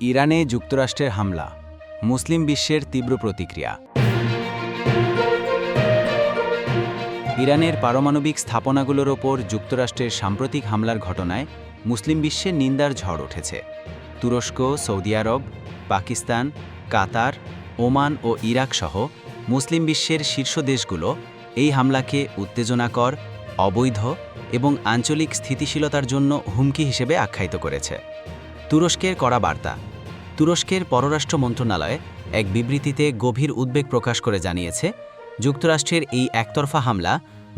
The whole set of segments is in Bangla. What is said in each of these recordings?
ইরানে যুক্তরাষ্ট্রের হামলা, মুসলিম বিশ্বের তীব্র প্রতিক্রিয়া। ইরানের পারমাণবিক স্থাপনাগুলোর ওপর যুক্তরাষ্ট্রের সাম্প্রতিক হামলার ঘটনায় মুসলিম বিশ্বের নিন্দার ঝড় উঠেছে। তুরস্ক, সৌদি আরব, পাকিস্তান, কাতার, ওমান ও ইরাক সহ মুসলিম বিশ্বের শীর্ষ দেশগুলো এই হামলাকে উত্তেজনাকর, অবৈধ এবং আঞ্চলিক স্থিতিশীলতার জন্য হুমকি হিসেবে আখ্যায়িত করেছে। তুরস্কের কড়া বার্তা। তুরস্কের পররাষ্ট্র মন্ত্রণালয় এক বিবৃতিতে গভীর উদ্বেগ প্রকাশ করে জানিয়েছে, যুক্তরাষ্ট্রের এই একতরফা হামলা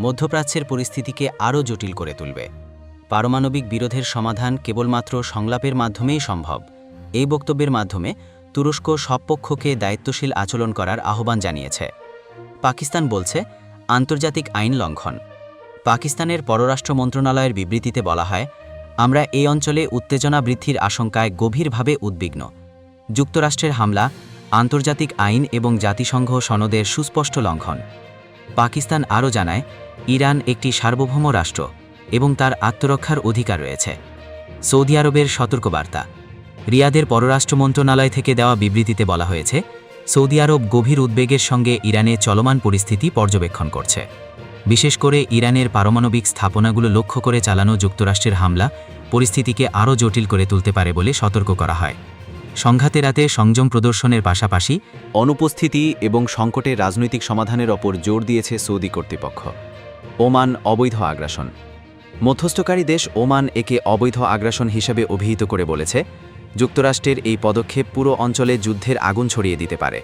মধ্যপ্রাচ্যের পরিস্থিতিকে আরও জটিল করে তুলবে। পারমাণবিক বিরোধের সমাধান কেবলমাত্র সংলাপের মাধ্যমেই সম্ভব। এই বক্তব্যের মাধ্যমে তুরস্ক সব পক্ষকে দায়িত্বশীল আচরণ করার আহ্বান জানিয়েছে। পাকিস্তান বলছে, আন্তর্জাতিক আইন লঙ্ঘন। পাকিস্তানের পররাষ্ট্র মন্ত্রণালয়ের বিবৃতিতে বলা হয় আমরা এই অঞ্চলে উত্তেজনা বৃদ্ধির আশঙ্কায় গভীরভাবে উদ্বিগ্ন। যুক্তরাষ্ট্রের হামলা, আন্তর্জাতিক আইন এবং জাতিসংঘ সনদের সুস্পষ্ট লঙ্ঘন। পাকিস্তান আরও জানায়, ইরান একটি সার্বভৌম রাষ্ট্র এবং তার আত্মরক্ষার অধিকার রয়েছে। সৌদি আরবের সতর্কবার্তা। রিয়াদের পররাষ্ট্র মন্ত্রণালয় থেকে দেওয়া বিবৃতিতে বলা হয়েছে, সৌদি আরব গভীর উদ্বেগের সঙ্গে ইরানে চলমান পরিস্থিতি পর্যবেক্ষণ করছে। বিশেষ করে ইরানের পারমাণবিক স্থাপনাগুলো লক্ষ্য করে চালানো যুক্তরাষ্ট্রের হামলা পরিস্থিতিকে আরও জটিল করে তুলতে পারে বলে সতর্ক করা হয়। সংঘাতে রাতে সংযম প্রদর্শনের পাশাপাশি অনুপস্থিতি এবং সংকটের রাজনৈতিক সমাধানের ওপর জোর দিয়েছে সৌদি কর্তৃপক্ষ। ওমান অবৈধ আগ্রাসন। মধ্যস্থকারী দেশ ওমান একে অবৈধ আগ্রাসন হিসেবে অভিহিত করে বলেছে, যুক্তরাষ্ট্রের এই পদক্ষেপ পুরো অঞ্চলে যুদ্ধের আগুন ছড়িয়ে দিতে পারে।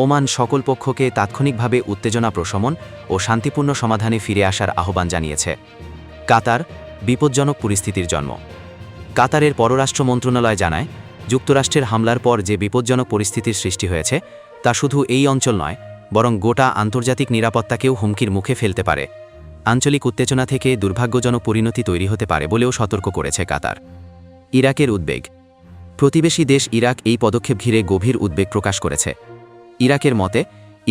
ওমান সকল পক্ষকে তাৎক্ষণিকভাবে উত্তেজনা প্রশমন ও শান্তিপূর্ণ সমাধানে ফিরে আসার আহ্বান জানিয়েছে। কাতার, বিপজ্জনক পরিস্থিতির জন্ম। কাতারের পররাষ্ট্র মন্ত্রণালয় জানায়, যুক্তরাষ্ট্রের হামলার পর যে বিপজ্জনক পরিস্থিতির সৃষ্টি হয়েছে, তা শুধু এই অঞ্চল নয়, বরং গোটা আন্তর্জাতিক নিরাপত্তাকেও হুমকির মুখে ফেলতে পারে। আঞ্চলিক উত্তেজনা থেকে দুর্ভাগ্যজনক পরিণতি তৈরি হতে পারে বলেও সতর্ক করেছে কাতার। ইরাকের উদ্বেগ। প্রতিবেশী দেশ ইরাক এই পদক্ষেপ ঘিরে গভীর উদ্বেগ প্রকাশ করেছে। ইরাকের মতে,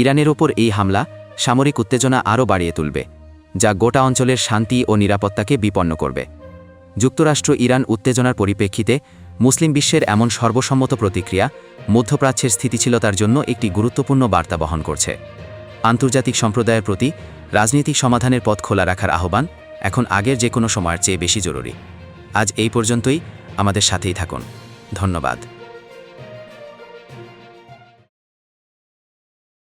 ইরানের ওপর এই হামলা সামরিক উত্তেজনা আরও বাড়িয়ে তুলবে, যা গোটা অঞ্চলের শান্তি ও নিরাপত্তাকে বিপন্ন করবে। যুক্তরাষ্ট্র ইরান উত্তেজনার পরিপ্রেক্ষিতে মুসলিম বিশ্বের এমন সর্বসম্মত প্রতিক্রিয়া মধ্যপ্রাচ্যের স্থিতিশীলতার জন্য একটি গুরুত্বপূর্ণ বার্তা বহন করছে। আন্তর্জাতিক সম্প্রদায়ের প্রতি রাজনৈতিক সমাধানের পথ খোলা রাখার আহ্বান এখন আগের যে কোনো সময়ের চেয়ে বেশি জরুরি। আজ এই পর্যন্তই, আমাদের সাথেই থাকুন। ধন্যবাদ।